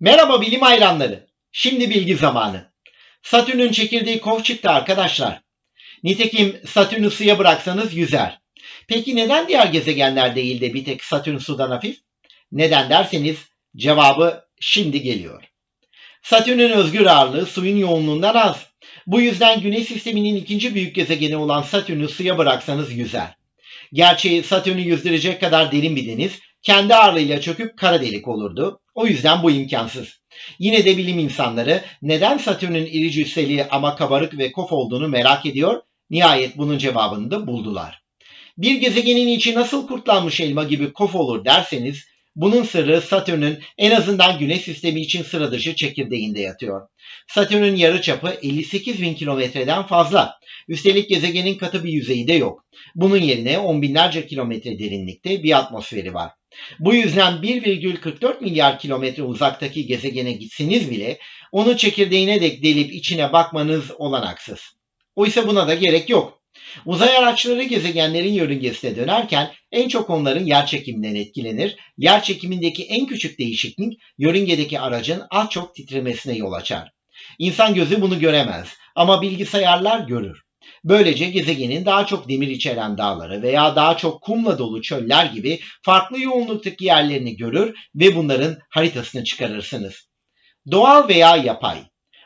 Merhaba bilim hayranları. Şimdi bilgi zamanı. Satürn'ün çekirdeği kov çıktı arkadaşlar. Nitekim Satürn'ü suya bıraksanız yüzer. Peki neden diğer gezegenler değil de bir tek Satürn sudan hafif? Neden derseniz cevabı şimdi geliyor. Satürn'ün özgür ağırlığı suyun yoğunluğundan az. Bu yüzden Güneş sisteminin ikinci büyük gezegeni olan Satürn'ü suya bıraksanız yüzer. Gerçi Satürn'ü yüzdürecek kadar derin bir deniz kendi ağırlığıyla çöküp kara delik olurdu. O yüzden bu imkansız. Yine de bilim insanları neden Satürn'ün iri cüsseli ama kabarık ve kof olduğunu merak ediyor. Nihayet bunun cevabını da buldular. Bir gezegenin içi nasıl kurtlanmış elma gibi kof olur derseniz bunun sırrı Satürn'ün en azından Güneş sistemi için sıra dışı çekirdeğinde yatıyor. Satürn'ün yarıçapı 58 bin kilometreden fazla. Üstelik gezegenin katı bir yüzeyi de yok. Bunun yerine on binlerce kilometre derinlikte bir atmosferi var. Bu yüzden 1,44 milyar kilometre uzaktaki gezegene gitseniz bile onu çekirdeğine dek delip içine bakmanız olanaksız. Oysa buna da gerek yok. Uzay araçları gezegenlerin yörüngesine dönerken en çok onların yer çekiminden etkilenir. Yer çekimindeki en küçük değişiklik yörüngedeki aracın az çok titremesine yol açar. İnsan gözü bunu göremez ama bilgisayarlar görür. Böylece gezegenin daha çok demir içeren dağları veya daha çok kumla dolu çöller gibi farklı yoğunluktaki yerlerini görür ve bunların haritasını çıkarırsınız. Doğal veya yapay.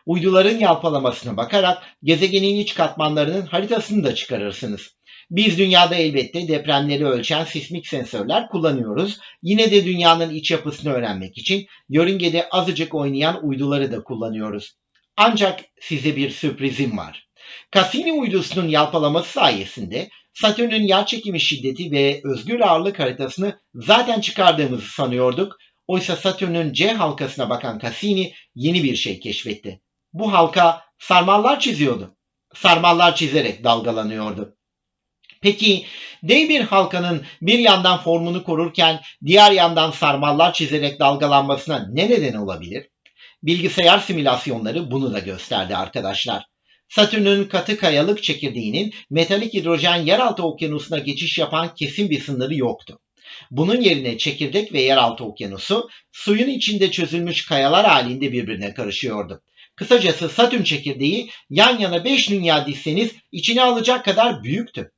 Uyduların yalpalamasına bakarak gezegenin iç katmanlarının haritasını da çıkarırsınız. Biz dünyada elbette depremleri ölçen sismik sensörler kullanıyoruz. Yine de dünyanın iç yapısını öğrenmek için yörüngede azıcık oynayan uyduları da kullanıyoruz. Ancak size bir sürprizim var. Cassini uydusunun yalpalaması sayesinde Satürn'ün yerçekimi şiddeti ve özgür ağırlık haritasını zaten çıkardığımızı sanıyorduk. Oysa Satürn'ün C halkasına bakan Cassini yeni bir şey keşfetti. Bu halka sarmallar çiziyordu. Sarmallar çizerek dalgalanıyordu. Peki dev bir halkanın bir yandan formunu korurken diğer yandan sarmallar çizerek dalgalanmasına ne neden olabilir? Bilgisayar simülasyonları bunu da gösterdi arkadaşlar. Satürn'ün katı kayalık çekirdeğinin metalik hidrojen yeraltı okyanusuna geçiş yapan kesin bir sınırı yoktu. Bunun yerine çekirdek ve yeraltı okyanusu suyun içinde çözülmüş kayalar halinde birbirine karışıyordu. Kısacası Satürn çekirdeği yan yana 5 dünya dizseniz içine alacak kadar büyüktü.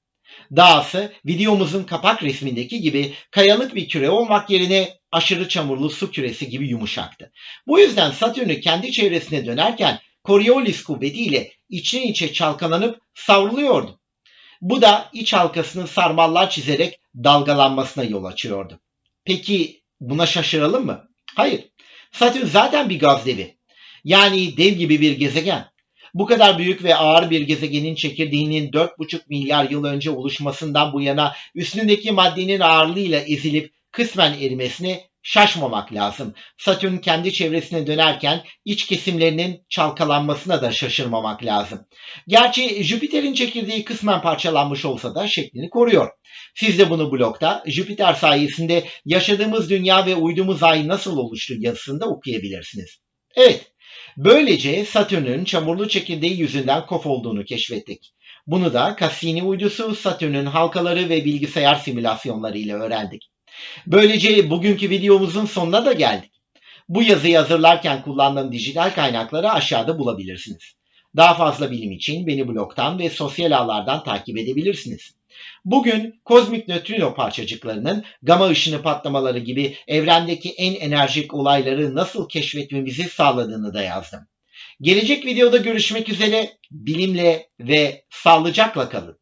Dahası videomuzun kapak resmindeki gibi kayalık bir küre olmak yerine aşırı çamurlu su küresi gibi yumuşaktı. Bu yüzden Satürn'ü kendi çevresine dönerken Coriolis kuvvetiyle içine içe çalkalanıp savruluyordu. Bu da iç halkasını sarmallar çizerek dalgalanmasına yol açıyordu. Peki buna şaşıralım mı? Hayır. Satürn zaten bir gaz devi. Yani dev gibi bir gezegen. Bu kadar büyük ve ağır bir gezegenin çekirdeğinin 4,5 milyar yıl önce oluşmasından bu yana üstündeki maddenin ağırlığıyla ezilip kısmen erimesine şaşmamak lazım. Satürn kendi çevresine dönerken iç kesimlerinin çalkalanmasına da şaşırmamak lazım. Gerçi Jüpiter'in çekirdeği kısmen parçalanmış olsa da şeklini koruyor. Siz de bunu blogda Jüpiter sayesinde yaşadığımız dünya ve uydumuz ay nasıl oluştu yazısında okuyabilirsiniz. Evet, böylece Satürn'ün çamurlu çekirdeği yüzünden kof olduğunu keşfettik. Bunu da Cassini uydusu, Satürn'ün halkaları ve bilgisayar simülasyonları öğrendik. Böylece bugünkü videomuzun sonuna da geldik. Bu yazıyı hazırlarken kullandığım dijital kaynakları aşağıda bulabilirsiniz. Daha fazla bilim için beni blogdan ve sosyal ağlardan takip edebilirsiniz. Bugün kozmik nötrino parçacıklarının gama ışını patlamaları gibi evrendeki en enerjik olayları nasıl keşfetmemizi sağladığını da yazdım. Gelecek videoda görüşmek üzere bilimle ve sağlıcakla kalın.